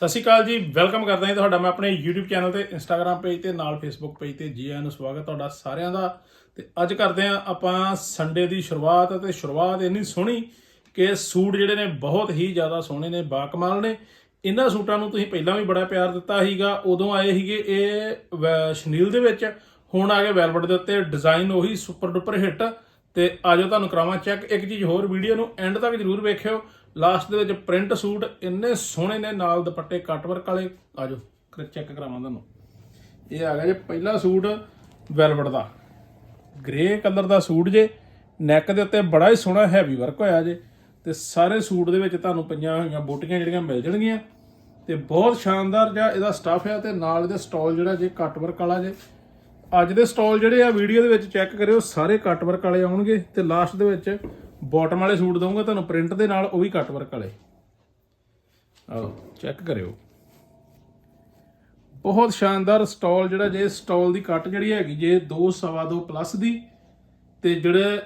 ਸਤਿ ਸ਼੍ਰੀ ਅਕਾਲ ਜੀ, ਵੈਲਕਮ ਕਰਦਾ ਹਾਂ ਤੁਹਾਡਾ। ਮੈਂ ਆਪਣੇ YouTube ਚੈਨਲ ਤੇ Instagram ਪੇਜ ਤੇ ਨਾਲ Facebook ਪੇਜ ਤੇ ਜੀ ਆਇਆਂ ਨੂੰ ਸਵਾਗਤ ਤੁਹਾਡਾ ਸਾਰਿਆਂ ਦਾ। ਤੇ ਅੱਜ ਕਰਦੇ ਹਾਂ ਆਪਾਂ ਸੰਡੇ ਦੀ ਸ਼ੁਰੂਆਤ ਤੇ ਸ਼ੁਰੂਆਤ ਇੰਨੀ ਸੋਹਣੀ ਕਿ ਸੂਟ ਜਿਹੜੇ ਨੇ ਬਹੁਤ ਹੀ ਜ਼ਿਆਦਾ ਸੋਹਣੇ ਨੇ, ਬਾਕਮਾਲ ਨੇ। ਇਹਨਾਂ ਸੂਟਾਂ ਨੂੰ ਤੁਸੀਂ ਪਹਿਲਾਂ ਵੀ ਬੜਾ ਪਿਆਰ ਦਿੱਤਾ ਸੀਗਾ। ਉਦੋਂ ਆਏ ਸੀਗੇ ਇਹ, ਵੈ- ਸ਼ਨੀਲ ਦੇ ਵਿੱਚ। ਹੁਣ ਆ ਗਏ ਵੈਲਵਟ ਦੇ ਉੱਤੇ। ਡਿਜ਼ਾਈਨ ਉਹੀ ਸੁਪਰ ਡੁਪਰ ਹਿੱਟ ਤੇ ਆਜੋ ਤੁਹਾਨੂੰ ਕਰਾਵਾਂ ਚੈੱਕ ਇੱਕ ਚੀਜ਼ ਹੋਰ ਵੀਡੀਓ ਨੂੰ ਐਂਡ ਤੱਕ ਜਰੂਰ ਵੇਖਿਓ। ਲਾਸਟ ਦੇ ਵਿੱਚ ਪ੍ਰਿੰਟ ਸੂਟ ਇੰਨੇ ਸੋਹਣੇ ਨੇ, ਨਾਲ ਦੁਪੱਟੇ ਕੱਟ ਵਰਕ ਵਾਲੇ। ਆਜੋ ਚੈੱਕ ਕਰਾਵਾਂ ਤੁਹਾਨੂੰ। ਇਹ ਆ ਗਿਆ ਜੇ ਪਹਿਲਾ ਸੂਟ ਵੈਲਵਟ ਦਾ। ਗ੍ਰੇ ਕਲਰ ਦਾ ਸੂਟ ਜੇ ਨੈਕ ਦੇ ਉੱਤੇ ਬੜਾ ਹੀ ਸੋਹਣਾ ਹੈਵੀ ਵਰਕ ਹੋਇਆ ਜੇ। ਤੇ ਸਾਰੇ ਸੂਟ ਦੇ ਵਿੱਚ ਤੁਹਾਨੂੰ ਪਈਆਂ ਹੋਈਆਂ ਬੂਟੀਆਂ ਜਿਹੜੀਆਂ ਮਿਲ ਜਾਣਗੀਆਂ। ਤੇ ਬਹੁਤ ਸ਼ਾਨਦਾਰ ਜਿਹਾ ਇਹਦਾ ਸਟੱਫ ਹੈ ਤੇ ਨਾਲ ਇਹਦੇ ਸਟਾਲ ਜਿਹੜਾ ਜੇ ਕੱਟ ਵਰਕ ਵਾਲਾ ਜੇ। ਅੱਜ ਦੇ ਸਟਾਲ ਜਿਹੜੇ ਆ ਵੀਡੀਓ ਦੇ ਵਿੱਚ ਚੈੱਕ ਕਰਿਓ, ਸਾਰੇ ਕੱਟ ਵਰਕ ਵਾਲੇ ਆਉਣਗੇ। ਤੇ ਲਾਸਟ ਦੇ ਵਿੱਚ ਬਾਟਮ ਵਾਲੇ ਸੂਟ ਦਊਂਗਾ, ਤੁਹਾਨੂੰ ਪ੍ਰਿੰਟ ਦੇ ਨਾਲ ਉਹ ਵੀ ਕੱਟ ਵਰਕ ਵਾਲੇ। ਆਓ ਚੈੱਕ ਕਰਿਓ। ਬਹੁਤ ਸ਼ਾਨਦਾਰ ਸਟਾਲ ਜਿਹੜਾ, ਜੇ ਸਟਾਲ ਦੀ ਕੱਟ ਜਿਹੜੀ ਹੈਗੀ, ਜੇ 2 ਸਵਾ 2 ਪਲੱਸ ਦੀ, ਤੇ ਜਿਹੜੇ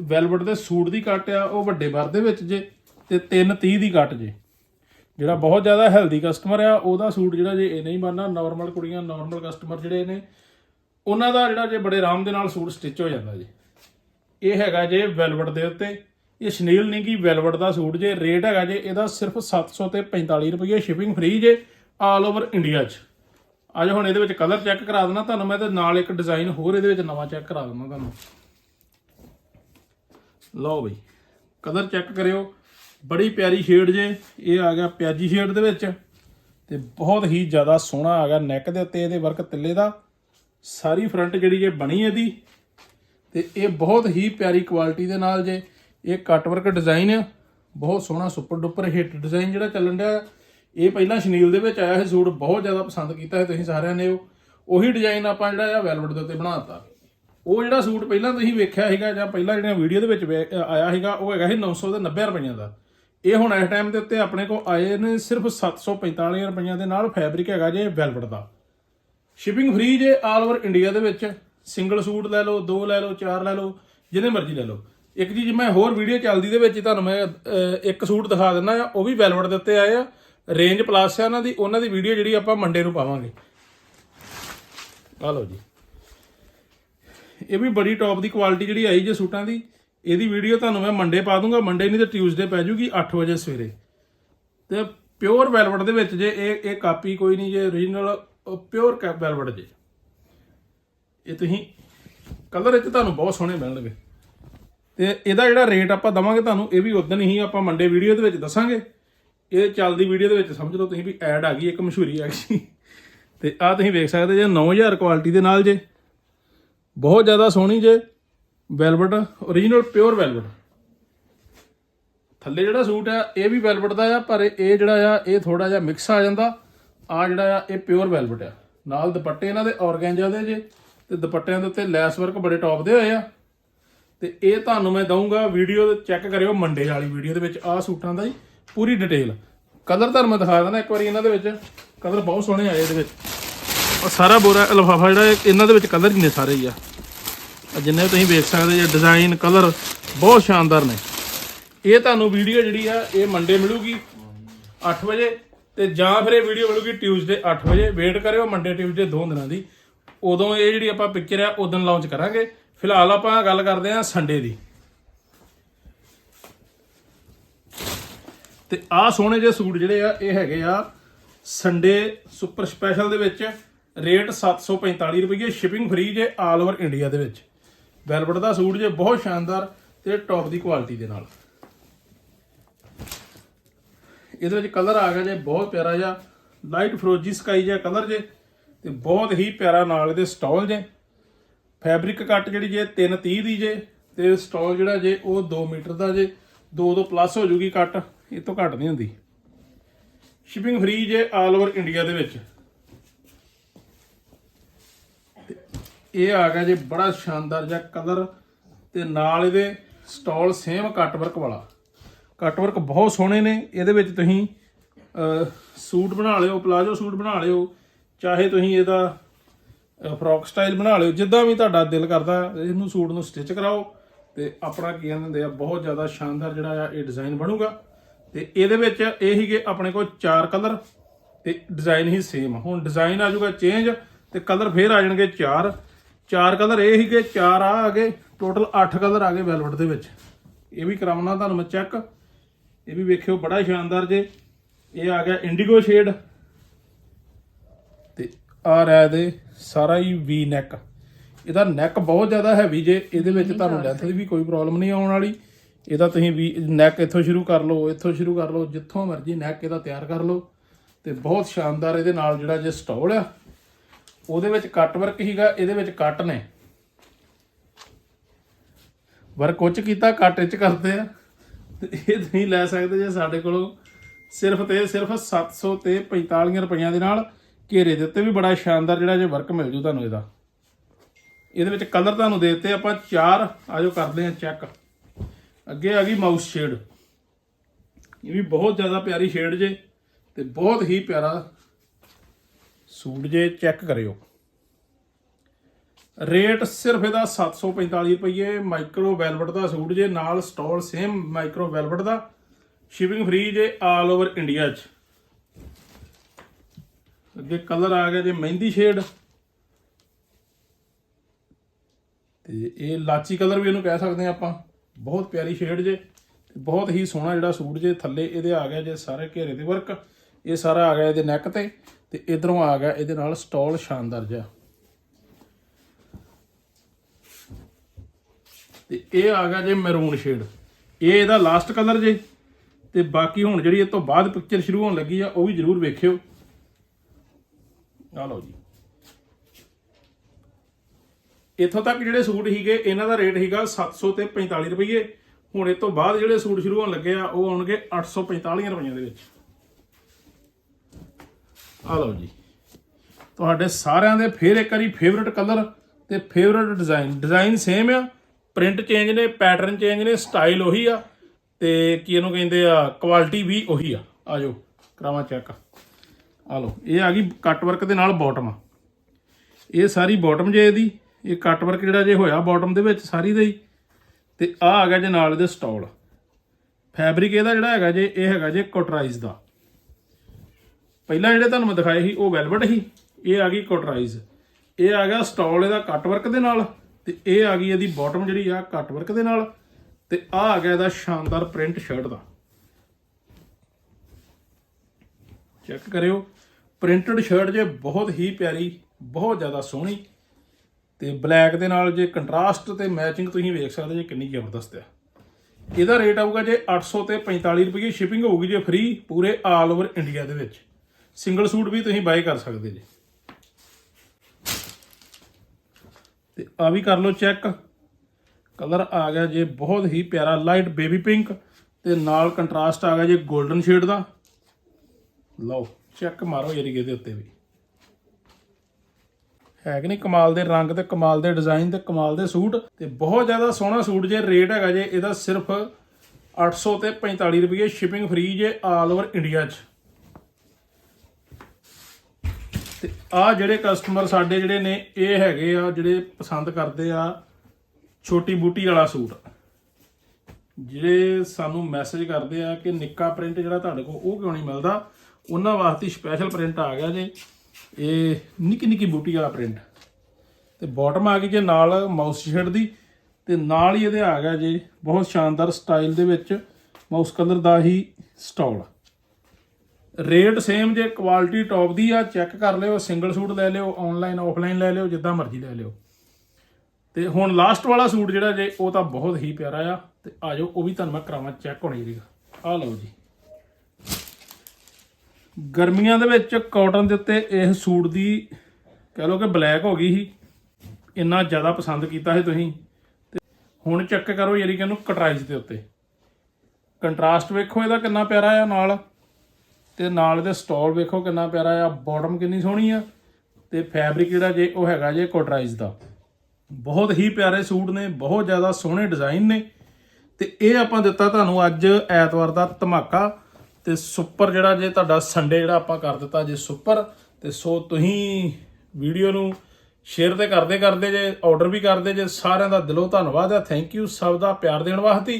ਵੈਲਵਟ ਦੇ ਸੂਟ ਦੀ ਕੱਟ ਆ, ਉਹ ਵੱਡੇ ਵਰ ਦੇ ਵਿੱਚ ਜੇ, ਤੇ 330 ਦੀ ਕੱਟ ਜੇ। ਜਿਹੜਾ ਬਹੁਤ ਜ਼ਿਆਦਾ ਹੈਲਦੀ ਕਸਟਮਰ ਆ, ਉਹਦਾ ਸੂਟ ਜਿਹੜਾ ਜੇ ਇਹ ਨਹੀਂ ਮੰਨਣਾ ਨਾਰਮਲ ਕੁੜੀਆਂ ਨਾਰਮਲ ਕਸਟਮਰ ਜਿਹੜੇ ਨੇ, ਉਹਨਾਂ ਦਾ ਜਿਹੜਾ ਜੇ ਬੜੇ ਆਰਾਮ ਦੇ ਨਾਲ ਸੂਟ ਸਟਿਚ ਹੋ ਜਾਂਦਾ ਜੀ। ਇਹ ਹੈਗਾ ਜੇ ਵੈਲਵਟ ਦੇ ਉੱਤੇ। ਇਹ ਸ਼ਨੀਲ ਨਹੀਂ ਕੀ ਵੈਲਵਟ ਦਾ ਸੂਟ ਜੇ ਰੇਟ ਹੈਗਾ ਜੇ, ਇਹਦਾ ਸਿਰਫ 700 ਤੇ 45 ਰੁਪਏ ਸ਼ਿਪਿੰਗ ਫ੍ਰੀ ਜੇ ਆਲ ਓਵਰ ਇੰਡੀਆ 'ਚ। ਅੱਜ ਹੁਣ ਇਹਦੇ ਵਿੱਚ ਕਲਰ ਚੈੱਕ ਕਰਾ ਦੇਣਾ ਤੁਹਾਨੂੰ, ਮੈਂ ਤੇ ਨਾਲ ਇੱਕ ਡਿਜ਼ਾਈਨ ਹੋਰ ਇਹਦੇ ਵਿੱਚ ਨਵਾਂ ਚੈੱਕ ਕਰਾ ਦੇਣਾ ਤੁਹਾਨੂੰ। ਲਓ ਬਈ ਕਲਰ ਚੈੱਕ ਕਰਿਓ। ਬੜੀ ਪਿਆਰੀ ਸ਼ੇਡ ਜੇ, ਇਹ ਆ ਗਿਆ ਪਿਆਜੀ ਸ਼ੇਡ ਦੇ ਵਿੱਚ। ਤੇ ਬਹੁਤ ਹੀ ਜ਼ਿਆਦਾ ਸੋਹਣਾ ਆ ਗਿਆ ਨੈਕ ਦੇ ਉੱਤੇ ਇਹਦੇ ਵਰਕ ਤਿੱਲੇ ਦਾ। ਸਾਰੀ ਫਰੰਟ ਜਿਹੜੀ ਜੇ ਬਣੀ ਇਹਦੀ ਤੇ ਇਹ ਬਹੁਤ ਹੀ ਪਿਆਰੀ ਕੁਆਲਿਟੀ ਦੇ ਨਾਲ ਜੇ ਇਹ ਕੱਟ ਵਰਕ ਡਿਜ਼ਾਈਨ ਆ, ਬਹੁਤ ਸੋਹਣਾ ਸੁਪਰ ਡੁਪਰ ਹਿੱਟ ਡਿਜ਼ਾਈਨ ਜਿਹੜਾ ਚੱਲਣ ਡਿਆ। ਇਹ ਪਹਿਲਾਂ ਸ਼ਨੀਲ ਦੇ ਵਿੱਚ ਆਇਆ ਸੀ, ਸੂਟ ਬਹੁਤ ਜ਼ਿਆਦਾ ਪਸੰਦ ਕੀਤਾ ਹੈ ਤੁਸੀਂ ਸਾਰਿਆਂ ਨੇ। ਉਹ ਉਹੀ ਡਿਜ਼ਾਈਨ ਆਪਾਂ ਜਿਹੜਾ ਆ ਵੈਲਵਟ ਦੇ ਉੱਤੇ ਬਣਾਤਾ ਉਹ ਜਿਹੜਾ ਸੂਟ ਪਹਿਲਾਂ ਤੁਸੀਂ ਵੇਖਿਆ ਸੀਗਾ ਜਾਂ ਪਹਿਲਾਂ ਜਿਹੜੀਆਂ ਵੀਡੀਓ ਦੇ ਵਿੱਚ ਵੇ- ਆਇਆ ਸੀਗਾ, ਉਹ ਹੈਗਾ ਸੀ 900 ਤੇ 90 ਰੁਪਈਆਂ ਦਾ। ਇਹ ਹੁਣ ਇਸ ਟਾਈਮ ਦੇ ਉੱਤੇ ਆਪਣੇ ਕੋਲ ਆਏ ਨੇ ਸਿਰਫ 745 ਰੁਪਈਆਂ ਦੇ ਨਾਲ ਫੈਬਰਿਕ ਹੈਗਾ ਜੇ ਵੈਲਵਟ ਦਾ। ਸ਼ਿਪਿੰਗ ਫ੍ਰੀ ਜੇ ਆਲ ਓਵਰ ਇੰਡੀਆ ਦੇ ਵਿੱਚ। ਸਿੰਗਲ ਸੂਟ ਲੈ ਲਓ, ਦੋ ਲੈ ਲਓ, ਚਾਰ ਲੈ ਲਓ ਜਿਹਨੇ ਮਰਜ਼ੀ ਲੈ ਲਓ। ਇੱਕ ਚੀਜ਼ ਮੈਂ ਹੋਰ ਵੀਡੀਓ ਚੱਲਦੀ ਦੇ ਵਿੱਚ ਤੁਹਾਨੂੰ ਮੈਂ ਇੱਕ ਸੂਟ ਦਿਖਾ ਦਿੰਦਾ ਆ ਉਹ ਵੀ ਵੈਲਵਟ ਦੇ ਉੱਤੇ ਆਏ ਆ। ਰੇਂਜ ਪਲੱਸ ਆ ਉਹਨਾਂ ਦੀ ਉਹਨਾਂ ਦੀ ਵੀਡੀਓ ਜਿਹੜੀ ਆਪਾਂ ਮੰਡੇ ਨੂੰ ਪਾਵਾਂਗੇ। ਆ ਲਓ ਜੀ। ਇਹ ਵੀ ਬੜੀ ਟੌਪ ਦੀ ਕੁਆਲਿਟੀ ਜਿਹੜੀ ਆਈ ਜੇ ਸੂਟਾਂ ਦੀ, ਇਹਦੀ ਵੀਡੀਓ ਤੁਹਾਨੂੰ ਮੈਂ ਮੰਡੇ ਪਾ ਦੂੰਗਾ। ਮੰਡੇ ਨਹੀਂ ਤੇ ਟਿਊਜ਼ਡੇ ਪੈ ਜੂਗੀ 8 ਵਜੇ ਸਵੇਰੇ। ਤੇ ਪਿਓਰ ਵੈਲਵਟ ਦੇ ਵਿੱਚ ਜੇ ਇਹ ਇਹ ਕਾਪੀ ਕੋਈ ਨਹੀਂ ਜੇ origignal ਪਿਓਰ ਕੈਪ ਵੈਲਵਟ ਜੇ। ਇਹ ਤੁਸੀਂ ਕਲਰ ਇਹ ਤੁਹਾਨੂੰ ਬਹੁਤ ਸੋਹਣੇ ਮਿਲਣਗੇ। ਤੇ ਇਹਦਾ ਜਿਹੜਾ ਰੇਟ ਆਪਾਂ ਦਵਾਂਗੇ ਤੁਹਾਨੂੰ, ਇਹ ਵੀ ਉਦੋਂ ਹੀ ਆਪਾਂ ਮੰਡੇ ਵੀਡੀਓ ਦੇ ਵਿੱਚ ਦੱਸਾਂਗੇ। ਇਹ ਚੱਲਦੀ ਵੀਡੀਓ ਦੇ ਵਿੱਚ ਸਮਝ ਲਓ ਤੁਸੀਂ ਵੀ ਐਡ ਆ ਗਈ, ਇੱਕ ਮਸ਼ਹੂਰੀ ਆ ਗਈ। ਤੇ ਆ ਤੁਸੀਂ ਵੇਖ ਸਕਦੇ ਜੇ 9000 ਕੁਆਲਿਟੀ ਦੇ ਨਾਲ ਜੇ। ਬਹੁਤ ਜ਼ਿਆਦਾ ਸੋਹਣੀ ਜੇ ਵੈਲਵਟ origignal ਪਿਓਰ ਵੈਲਵਟ ਥੱਲੇ ਜਿਹੜਾ ਸੂਟ ਆ, ਇਹ ਵੀ ਵੈਲਵਟ ਦਾ ਆ, ਪਰ ਇਹ ਜਿਹੜਾ ਆ, ਇਹ ਥੋੜਾ ਜਿਹਾ ਮਿਕਸ ਆ ਜਾਂਦਾ। ਆ ਜਿਹੜਾ ਆ, ਇਹ ਪਿਓਰ ਵੈਲਵਟ ਆ। ਨਾਲ ਦੁਪੱਟੇ ਇਹਨਾਂ ਦੇ ਔਰਗੈਂਜਾ ਦੇ ਜੇ। ਤੇ ਦੁਪੱਟਿਆਂ ਦੇ ਉੱਤੇ ਲੈਸ ਵਰਕ ਬੜੇ ਟੌਪ ਦੇ ਹੋਏ ਆ। ਤੇ ਇਹ ਤੁਹਾਨੂੰ ਮੈਂ ਦਊਂਗਾ ਵੀਡੀਓ ਚੈੱਕ ਕਰਿਓ ਮੰਡੇ ਵਾਲੀ ਵੀਡੀਓ ਦੇ ਵਿੱਚ ਆ ਸੂਟਾਂ ਦਾ ਜੀ, ਪੂਰੀ ਡਿਟੇਲ ਕਲਰ ਤੁਹਾਨੂੰ ਮੈਂ ਦਿਖਾ ਦਿੰਦਾ ਇੱਕ ਵਾਰੀ ਇਹਨਾਂ ਦੇ ਵਿੱਚ। ਕਲਰ ਬਹੁਤ ਸੋਹਣੇ ਆਏ ਇਹਦੇ ਵਿੱਚ। ਔਰ ਸਾਰਾ ਬੋਰਾ ਲਫਾਫਾ ਜਿਹੜਾ, ਇਹਨਾਂ ਦੇ ਵਿੱਚ ਕਲਰ ਹੀ ਨੇ ਸਾਰੇ ਹੀ ਆ। ਜਿੰਨੇ ਤੁਸੀਂ ਵੇਖ ਸਕਦੇ ਜੇ ਡਿਜ਼ਾਈਨ ਕਲਰ ਬਹੁਤ ਸ਼ਾਨਦਾਰ ਨੇ। ਇਹ ਤੁਹਾਨੂੰ ਵੀਡੀਓ ਜਿਹੜੀ ਆ, ਇਹ ਮੰਡੇ ਮਿਲੂਗੀ 8 ਵਜੇ ਤੇ ਜਾਂ ਫਿਰ ਇਹ ਵੀਡੀਓ ਮਿਲੂਗੀ ਟਿਊਜ਼ਡੇ 8 ਵਜੇ। ਵੇਟ ਕਰਿਓ ਮੰਡੇ ਟਿਊਜ਼ਡੇ ਦੋ ਦਿਨਾਂ ਦੀ। ਉਦੋਂ ਇਹ ਜਿਹੜੀ ਆਪਾਂ ਪਿਕਚਰ ਆ, ਉਦੋਂ ਲਾਂਚ ਕਰਾਂਗੇ। ਫਿਲਹਾਲ ਆਪਾਂ ਗੱਲ ਕਰਦੇ ਹਾਂ ਸੰਡੇ ਦੀ। ਤੇ ਆਹ ਸੋਹਣੇ ਜਿਹੇ ਸੂਟ ਜਿਹੜੇ ਆ, ਇਹ ਹੈਗੇ ਆ ਸੰਡੇ ਸੁਪਰ ਸਪੈਸ਼ਲ ਦੇ ਵਿੱਚ। ਰੇਟ 745 ਰੁਪਏ ਸ਼ਿਪਿੰਗ ਫ੍ਰੀ ਜੇ ਆਲ ਓਵਰ ਇੰਡੀਆ ਦੇ ਵਿੱਚ। ਵੈਲਵਟ ਦਾ ਸੂਟ ਜੇ, ਬਹੁਤ ਸ਼ਾਨਦਾਰ ਤੇ ਟੌਪ ਦੀ ਕੁਆਲਿਟੀ ਦੇ ਨਾਲ। ਇਹਦੇ ਵਿੱਚ ਕਲਰ ਆ ਗਿਆ ਜੇ ਬਹੁਤ ਪਿਆਰਾ ਜਿਹਾ। ਲਾਈਟ ਫਰੋਜੀ ਸਕਾਈ ਜਿਹਾ ਕਲਰ ਜੇ। ਤੇ ਬਹੁਤ ਹੀ ਪਿਆਰਾ ਨਾਲ ਇਹਦੇ ਸਟਾਲ ਜੇ। ਫੈਬਰਿਕ ਕੱਟ ਜਿਹੜੀ ਜੇ 330 ਦੀ ਜੇ ਤੇ ਸਟਾਲ ਜਿਹੜਾ ਜੇ ਉਹ 2 ਮੀਟਰ ਦਾ ਜੇ 2 ਤੋਂ ਪਲੱਸ ਹੋ ਜੂਗੀ ਕੱਟ, ਇਹ ਤੋਂ ਘੱਟ ਨਹੀਂ ਹੁੰਦੀ। ਸ਼ਿਪਿੰਗ ਫ੍ਰੀ ਜੇ ਆਲ ਓਵਰ ਇੰਡੀਆ ਦੇ ਵਿੱਚ। ਇਹ ਆ ਗਿਆ ਜੇ ਬੜਾ ਸ਼ਾਨਦਾਰ ਜਿਹਾ ਕਲਰ ਤੇ ਨਾਲ ਇਹਦੇ ਸਟਾਲ ਸੇਮ ਕੱਟ ਵਰਕ ਵਾਲਾ। ਕੱਟ ਵਰਕ ਬਹੁਤ ਸੋਹਣੇ ਨੇ, ਇਹਦੇ ਵਿੱਚ ਤੁਸੀਂ ਸੂਟ ਬਣਾ ਲਿਓ ਪਲਾਜੋ ਸੂਟ ਬਣਾ ਲਿਓ ਚਾਹੇ ਤੁਸੀਂ ਇਹਦਾ ਫਰੋਕ ਸਟਾਈਲ ਬਣਾ ਲਿਓ, ਜਿੱਦਾਂ ਵੀ ਤੁਹਾਡਾ ਦਿਲ ਕਰਦਾ, ਇਹਨੂੰ ਸੂਟ ਨੂੰ ਸਟਿਚ ਕਰਾਓ ਤੇ ਆਪਣਾ ਕੀ ਕਹਿੰਦੇ ਹੁੰਦੇ ਆ, ਬਹੁਤ ਜ਼ਿਆਦਾ ਸ਼ਾਨਦਾਰ ਜਿਹੜਾ ਆ, ਇਹ ਡਿਜ਼ਾਈਨ ਬਣੂਗਾ। ਤੇ ਇਹਦੇ ਵਿੱਚ ਇਹ ਹੀਗੇ ਆਪਣੇ ਕੋਲ ਚਾਰ ਕਲਰ ਤੇ ਡਿਜ਼ਾਈਨ ਹੀ ਸੇਮ ਹੁਣ ਡਿਜ਼ਾਈਨ ਆ ਜਾਊਗਾ ਚੇਂਜ ਤੇ ਕਲਰ ਫੇਰ ਆ ਜਾਣਗੇ ਚਾਰ। ਚਾਰ ਕਲਰ ਇਹ ਸੀਗੇ ਚਾਰ ਆ ਆ ਗਏ ਟੋਟਲ 8 ਕਲਰ ਆ ਗਏ ਵੈਲਵਟ ਦੇ ਵਿੱਚ। ਇਹ ਵੀ ਕਰਾਉਣਾ ਤੁਹਾਨੂੰ ਮੈਂ ਚੈੱਕ ਇਹ ਵੀ ਵੇਖਿਓ, ਬੜਾ ਸ਼ਾਨਦਾਰ ਜੇ। ਇਹ ਆ ਗਿਆ ਇੰਡੀਗੋ ਸ਼ੇਡ ਆ ਰਿਹਾ ਇਹਦੇ ਸਾਰਾ ਹੀ ਵੀ ਨੈਕ ਇਹਦਾ ਨੈਕ ਬਹੁਤ ਜ਼ਿਆਦਾ ਹੈਵੀ ਜੇ ਇਹਦੇ ਵਿੱਚ ਤੁਹਾਨੂੰ ਲੈਂਥ ਦੀ ਵੀ ਕੋਈ ਪ੍ਰੋਬਲਮ ਨਹੀਂ ਆਉਣ ਵਾਲੀ। ਇਹਦਾ ਤੁਸੀਂ ਵੀ ਨੈਕ ਇੱਥੋਂ ਸ਼ੁਰੂ ਕਰ ਲਓ ਇੱਥੋਂ ਸ਼ੁਰੂ ਕਰ ਲਓ ਜਿੱਥੋਂ ਮਰਜ਼ੀ ਨੈਕ ਇਹਦਾ ਤਿਆਰ ਕਰ ਲਓ। ਤੇ ਬਹੁਤ ਸ਼ਾਨਦਾਰ ਇਹਦੇ ਨਾਲ ਜਿਹੜਾ ਜੇ ਸਟੋਲ ਆ ਉਹਦੇ ਵਿੱਚ ਕੱਟ ਵਰਕ ਹੀਗਾ ਇਹਦੇ ਵਿੱਚ ਕੱਟ ਨੇ। ਵਰਕ ਉੱਚ ਕੀਤਾ ਕੱਟ ਇੱਚ ਕਰਦੇ ਆ। ਇਹ ਤੁਸੀਂ ਲੈ ਸਕਦੇ ਜੇ ਸਾਡੇ ਕੋਲੋਂ ਸਿਰਫ ਤੇ ਸਿਰਫ 700 ਤੇ 45 ਰੁਪਈਆਂ ਦੇ ਨਾਲ ਘੇਰੇ ਦੇ ਉੱਤੇ ਵੀ ਬੜਾ ਸ਼ਾਨਦਾਰ ਜਿਹੜਾ ਜੇ ਵਰਕ ਮਿਲ ਜੂ ਤੁਹਾਨੂੰ ਇਹਦਾ। ਇਹਦੇ ਵਿੱਚ ਕਲਰ ਤੁਹਾਨੂੰ ਦੇ ਦਿੱਤੇ, ਆਪਾਂ ਚਾਰ ਆਜੋ ਕਰਦੇ ਹਾਂ ਚੈੱਕ ਅੱਗੇ ਆ ਗਈ ਮਾਊਸ ਸ਼ੇਡ ਇਹ ਵੀ ਬਹੁਤ ਜ਼ਿਆਦਾ ਪਿਆਰੀ ਸ਼ੇਡ ਜੇ ਤੇ ਬਹੁਤ ਹੀ ਪਿਆਰਾ ਸੂਟ ਜੇ ਚੈੱਕ ਕਰਿਓ। ਰੇਟ ਸਿਰਫ ਇਹਦਾ 745 ਰੁਪਏ ਮਾਈਕਰੋ ਵੈਲਵਟ ਦਾ ਸੂਟ ਜੇ, ਨਾਲ ਸਟਾਲ ਸੇਮ ਮਾਈਕਰੋ ਵੈਲਵਟ ਦਾ। ਸ਼ਿਪਿੰਗ ਫ੍ਰੀ ਜੇ ਆਲ ਓਵਰ ਇੰਡੀਆ 'ਚ। ਅੱਗੇ ਕਲਰ ਆ ਗਿਆ ਜੇ ਮਹਿੰਦੀ ਸ਼ੇਡ ਤੇ ਇਹ ਲਾਚੀ ਕਲਰ ਵੀ ਇਹਨੂੰ ਕਹਿ ਸਕਦੇ ਆ ਆਪਾਂ। ਬਹੁਤ ਪਿਆਰੀ ਸ਼ੇਡ ਜੇ। ਤੇ ਬਹੁਤ ਹੀ ਸੋਹਣਾ ਜਿਹੜਾ ਸੂਟ ਜੇ, ਥੱਲੇ ਇਹਦੇ ਆ ਗਿਆ ਜੇ ਸਾਰੇ ਘੇਰੇ ਦੇ ਵਰਕ ਇਹ ਸਾਰਾ ਆ ਗਿਆ ਇਹਦੇ ਨੈਕ ਤੇ। ਤੇ ਇਧਰੋਂ ਆ ਗਿਆ ਇਹਦੇ ਨਾਲ ਸਟਾਲ ਸ਼ਾਨਦਾਰ ਜਿਹਾ। ਤੇ ਇਹ ਆ ਗਿਆ ਜੇ ਮੈਰੂਨ ਸ਼ੇਡ ਇਹ ਇਹਦਾ ਲਾਸਟ ਕਲਰ ਜੇ। ਤੇ ਬਾਕੀ ਹੁਣ ਜਿਹੜੀ ਇਹ ਤੋਂ ਬਾਅਦ ਪਿਕਚਰ ਸ਼ੁਰੂ ਹੋਣ ਲੱਗੀ ਆ, ਉਹ ਵੀ ਜਰੂਰ ਵੇਖਿਓ। ਆ ਲਓ ਜੀ। ਇੱਥੋਂ ਤੱਕ ਜਿਹੜੇ ਸੂਟ ਸੀਗੇ, ਇਹਨਾਂ ਦਾ ਰੇਟ ਸੀਗਾ 700 ਤੇ 45 ਰੁਪਏ ਹੁਣ ਇਹ ਤੋਂ ਬਾਅਦ ਜਿਹੜੇ ਸੂਟ ਸ਼ੁਰੂ ਹੋਣ ਲੱਗੇ ਆ, ਉਹ ਆਉਣਗੇ 845 ਰੁਪਈਆਂ ਦੇ ਵਿੱਚ। ਆ ਲਓ ਜੀ। ਤੁਹਾਡੇ ਸਾਰਿਆਂ ਦੇ ਫੇਰ ਇੱਕ ਵਾਰੀ ਫੇਵਰਿਟ ਕਲਰ ਤੇ ਫੇਵਰਿਟ ਡਿਜ਼ਾਈਨ ਡਿਜ਼ਾਈਨ ਸੇਮ ਆ ਪ੍ਰਿੰਟ ਚੇਂਜ ਨੇ ਪੈਟਰਨ ਚੇਂਜ ਨੇ ਸਟਾਈਲ ਉਹੀ ਆ ਤੇ ਕੀ ਇਹਨੂੰ ਕਹਿੰਦੇ ਆ ਕੁਆਲਿਟੀ ਵੀ ਉਹੀ ਆ। ਆਜੋ ਕਰਾਵਾਂ ਚੈੱਕ ਆ ਲਓ, ਇਹ ਆ ਗਈ ਕੱਟ ਵਰਕ ਦੇ ਨਾਲ ਬਾਟਮ ਇਹ ਸਾਰੀ ਬਾਟਮ ਜੇ ਇਹਦੀ, ਇਹ ਕੱਟ ਵਰਕ ਜਿਹੜਾ ਜੇ ਹੋਇਆ ਬਾਟਮ ਦੇ ਵਿੱਚ ਸਾਰੀ ਦਾ ਹੀ, ਤੇ ਆ ਆ ਗਿਆ ਜੇ ਨਾਲ ਇਹਦੇ ਸਟਾਲ ਫੈਬਰਿਕ ਇਹਦਾ ਜਿਹੜਾ ਹੈਗਾ ਜੇ, ਇਹ ਹੈਗਾ ਜੇ ਕੋਟਰਾਈਜ਼ ਦਾ। ਪਹਿਲਾਂ ਜਿਹੜੇ ਤੁਹਾਨੂੰ ਮੈਂ ਦਿਖਾਏ ਸੀ, ਉਹ ਵੈਲਵਟ ਸੀ, ਇਹ ਆ ਗਈ ਕੋਟਰਾਈਜ਼ ਇਹ ਆ ਗਿਆ ਸਟਾਲ ਇਹਦਾ ਕੱਟ ਵਰਕ ਦੇ ਨਾਲ, ਤੇ ਇਹ ਆ ਗਈ ਇਹਦੀ ਬਾਟਮ ਜਿਹੜੀ ਆ ਕੱਟ ਵਰਕ ਦੇ ਨਾਲ, ਤੇ ਆ ਆ ਗਿਆ ਇਹਦਾ ਸ਼ਾਨਦਾਰ ਪ੍ਰਿੰਟ ਸ਼ਰਟ ਦਾ। ਚੈੱਕ ਕਰਿਓ। ਪ੍ਰਿੰਟਡ ਸ਼ਰਟ ਜੇ ਬਹੁਤ ਹੀ ਪਿਆਰੀ, ਬਹੁਤ ਜ਼ਿਆਦਾ ਸੋਹਣੀ ਤੇ ਬਲੈਕ ਦੇ ਨਾਲ ਜੇ ਕੰਟਰਾਸਟ ਤੇ ਮੈਚਿੰਗ ਤੁਸੀਂ ਵੇਖ ਸਕਦੇ ਜੇ ਕਿੰਨੀ ਜ਼ਬਰਦਸਤ ਆ। ਇਹਦਾ ਰੇਟ ਆਊਗਾ ਜੇ 800 ਤੇ 45 ਰੁਪਏ ਸ਼ਿਪਿੰਗ ਹੋਊਗੀ ਜੇ ਫ੍ਰੀ ਪੂਰੇ ਆਲ ਓਵਰ ਇੰਡੀਆ ਦੇ ਵਿੱਚ। ਸਿੰਗਲ ਸੂਟ ਵੀ ਤੁਸੀਂ ਬਾਏ ਕਰ ਸਕਦੇ ਜੇ। ਤੇ ਆ ਵੀ ਕਰ ਲਓ ਚੈੱਕ ਕਲਰ ਆ ਗਿਆ ਜੇ ਬਹੁਤ ਹੀ ਪਿਆਰਾ ਲਾਈਟ ਬੇਬੀ ਪਿੰਕ ਤੇ ਨਾਲ ਕੰਟਰਾਸਟ ਆ ਗਿਆ ਜੇ 골ਡਨ ਸ਼ੇਡ ਦਾ। ਲਓ। ਚੈੱਕ ਮਾਰੋ ਏਰੀਏ ਦੇ ਉੱਤੇ ਵੀ। ਹੈ ਕਿ ਨਹੀਂ? ਕਮਾਲ ਦੇ ਰੰਗ ਤੇ ਕਮਾਲ ਦੇ ਡਿਜ਼ਾਈਨ ਤੇ ਕਮਾਲ ਦੇ ਸੂਟ ਤੇ ਬਹੁਤ ਜ਼ਿਆਦਾ ਸੋਹਣਾ ਸੂਟ ਜੇ ਰੇਟ ਹੈਗਾ ਜੇ, ਇਹਦਾ ਸਿਰਫ 800 ਤੇ 45 ਰੁਪਏ ਸ਼ਿਪਿੰਗ ਫ੍ਰੀ ਜੇ ਆਲ ਓਵਰ ਇੰਡੀਆ 'ਚ। ਤੇ ਆ ਜਿਹੜੇ ਕਸਟਮਰ ਸਾਡੇ ਜਿਹੜੇ ਨੇ, ਇਹ ਹੈਗੇ ਆ, ਜਿਹੜੇ ਪਸੰਦ ਕਰਦੇ ਆ ਛੋਟੀ ਬੂਟੀ ਵਾਲਾ ਸੂਟ। ਜਿਹੜੇ ਸਾਨੂੰ ਮੈਸੇਜ ਕਰਦੇ ਆ ਕਿ ਨਿੱਕਾ ਪ੍ਰਿੰਟ ਜਿਹੜਾ ਤੁਹਾਡੇ ਕੋਲ, ਉਹ ਕਿਉਂ ਨਹੀਂ ਮਿਲਦਾ? ਉਹਨਾਂ ਵਾਸਤੇ ਸਪੈਸ਼ਲ ਪ੍ਰਿੰਟ ਆ ਗਿਆ ਜੇ। ਇਹ ਨਿੱਕੀ ਨਿੱਕੀ ਬੂਟੀ ਵਾਲਾ ਪ੍ਰਿੰਟ ਤੇ ਬਾਟਮ ਆ ਗਈ ਜੇ ਨਾਲ ਮਾਊਸ ਸ਼ੇਡ ਦੀ। ਤੇ ਨਾਲ ਹੀ ਇਹਦੇ ਆ ਗਿਆ ਜੇ ਬਹੁਤ ਸ਼ਾਨਦਾਰ ਸਟਾਈਲ ਦੇ ਵਿੱਚ ਮਾਊਸ ਕਲਰ ਦਾ ਹੀ ਸਟਾਲ ਰੇਟ ਸੇਮ ਜੇ ਕੁਆਲਿਟੀ ਟੌਪ ਦੀ ਆ ਚੈੱਕ ਕਰ ਲਿਓ ਸਿੰਗਲ ਸੂਟ ਲੈ ਲਿਓ ਆਨਲਾਈਨ ਆਫਲਾਈਨ ਲੈ ਲਿਓ, ਜਿੱਦਾਂ ਮਰਜ਼ੀ ਲੈ ਲਿਓ। ਤੇ ਹੁਣ ਲਾਸਟ ਵਾਲਾ ਸੂਟ ਜਿਹੜਾ ਜੇ, ਉਹ ਤਾਂ ਬਹੁਤ ਹੀ ਪਿਆਰਾ ਆ। ਤੇ ਆਜੋ ਉਹ ਵੀ ਤੁਹਾਨੂੰ ਮੈਂ ਕਰਾਵਾਂ ਚੈੱਕ ਹੋਣੀ ਜੀ। ਆ ਲਓ ਜੀ। ਗਰਮੀਆਂ ਦੇ ਵਿੱਚ ਕਾਟਨ ਦੇ ਉੱਤੇ ਇਹ ਸੂਟ ਦੀ ਕਹਿ ਲਓ ਕਿ ਬਲੈਕ ਹੋ ਗਈ ਸੀ। ਇੰਨਾ ਜ਼ਿਆਦਾ ਪਸੰਦ ਕੀਤਾ ਸੀ ਤੁਸੀਂ। ਤੇ ਹੁਣ ਚੈੱਕ ਕਰੋ ਯਾਰੀ ਕਿ ਇਹਨੂੰ ਕਟਰਾਈਜ਼ ਦੇ ਉੱਤੇ। ਕੰਟਰਾਸਟ ਵੇਖੋ ਇਹਦਾ ਕਿੰਨਾ ਪਿਆਰਾ ਆ ਨਾਲ। ਤੇ ਨਾਲ ਇਹਦੇ ਸਟਾਲ ਵੇਖੋ ਕਿੰਨਾ ਪਿਆਰਾ ਆ। ਬਾਟਮ ਕਿੰਨੀ ਸੋਹਣੀ ਆ। ਤੇ ਫੈਬਰਿਕ ਜਿਹੜਾ ਜੇ ਉਹ ਹੈਗਾ ਜੇ ਕੋਟਰਾਈਜ਼ ਦਾ। ਬਹੁਤ ਹੀ ਪਿਆਰੇ ਸੂਟ ਨੇ, ਬਹੁਤ ਜ਼ਿਆਦਾ ਸੋਹਣੇ ਡਿਜ਼ਾਈਨ ਨੇ। ਤੇ ਇਹ ਆਪਾਂ ਦਿੱਤਾ ਤੁਹਾਨੂੰ ਅੱਜ ਐਤਵਾਰ ਦਾ ਧਮਾਕਾ। ਤੇ ਸੁਪਰ ਜਿਹੜਾ ਜੇ ਤੁਹਾਡਾ ਸੰਡੇ ਜਿਹੜਾ ਆਪਾਂ ਕਰ ਦਿੱਤਾ ਜੇ ਸੁਪਰ, ਤੇ ਸੋ ਤੁਸੀਂ ਵੀਡੀਓ ਨੂੰ ਸ਼ੇਅਰ ਤੇ ਕਰਦੇ ਕਰਦੇ ਜੇ ਆਰਡਰ ਵੀ ਕਰਦੇ ਜੇ, ਸਾਰਿਆਂ ਦਾ ਦਿਲੋਂ ਧੰਨਵਾਦ ਹੈ ਥੈਂਕ ਯੂ ਸਭ ਦਾ ਪਿਆਰ ਦੇਣ ਵਾਸਤੇ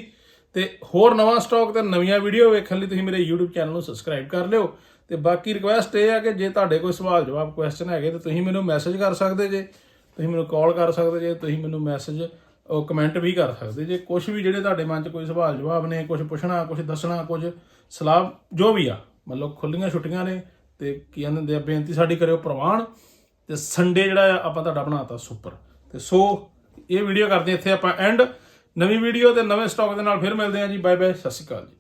ਤੇ ਹੋਰ ਨਵਾਂ ਸਟਾਕ ਤੇ ਨਵੀਆਂ ਵੀਡੀਓ ਵੇਖਣ ਲਈ ਤੁਸੀਂ ਮੇਰੇ YouTube ਚੈਨਲ ਨੂੰ ਸਬਸਕ੍ਰਾਈਬ ਕਰ ਲਿਓ। ਤੇ ਬਾਕੀ ਰਿਕੁਐਸਟ ਇਹ ਆ ਕਿ ਜੇ ਤੁਹਾਡੇ ਕੋਈ ਸਵਾਲ ਜਵਾਬ ਕੁਐਸਚਨ ਹੈਗੇ, ਤੇ ਤੁਸੀਂ ਮੈਨੂੰ ਮੈਸੇਜ ਕਰ ਸਕਦੇ ਜੇ, ਤੁਸੀਂ ਮੈਨੂੰ ਕਾਲ ਕਰ ਸਕਦੇ ਜੇ, ਤੁਸੀਂ ਮੈਨੂੰ ਮੈਸੇਜ ਕਮੈਂਟ ਵੀ ਕਰ ਸਕਦੇ। ਜੇ ਕੁਝ ਵੀ ਜਿਹੜੇ ਤੁਹਾਡੇ ਮਨ 'ਚ ਕੋਈ ਸਵਾਲ ਜਵਾਬ ਨੇ ਕੁਝ ਪੁੱਛਣਾ ਕੁਝ ਦੱਸਣਾ ਕੁਝ ਸਲਾਹ, ਜੋ ਵੀ ਆ, ਮਤਲਬ ਖੁੱਲੀਆਂ ਛੁੱਟੀਆਂ ਨੇ ਤੇ ਕੀ ਕਹਿੰਦੇ ਹੁੰਦੇ ਆ, ਬੇਨਤੀ ਸਾਡੀ ਕਰਿਓ ਪ੍ਰਵਾਨ ਤੇ ਸੰਡੇ ਜਿਹੜਾ ਆ, ਆਪਾਂ ਤੁਹਾਡਾ ਬਣਾਤਾ ਸੁਪਰ। ਤੇ ਸੋ ਇਹ ਵੀਡੀਓ ਕਰਦੇ ਇੱਥੇ ਆਪਾਂ ਐਂਡ ਨਵੀਂ ਵੀਡੀਓ ਤੇ ਨਵੇਂ ਸਟਾਕ ਦੇ ਨਾਲ ਫਿਰ ਮਿਲਦੇ ਹਾਂ ਜੀ। ਬਾਏ ਬਾਏ ਸਤਿ ਸ਼੍ਰੀ ਅਕਾਲ ਜੀ।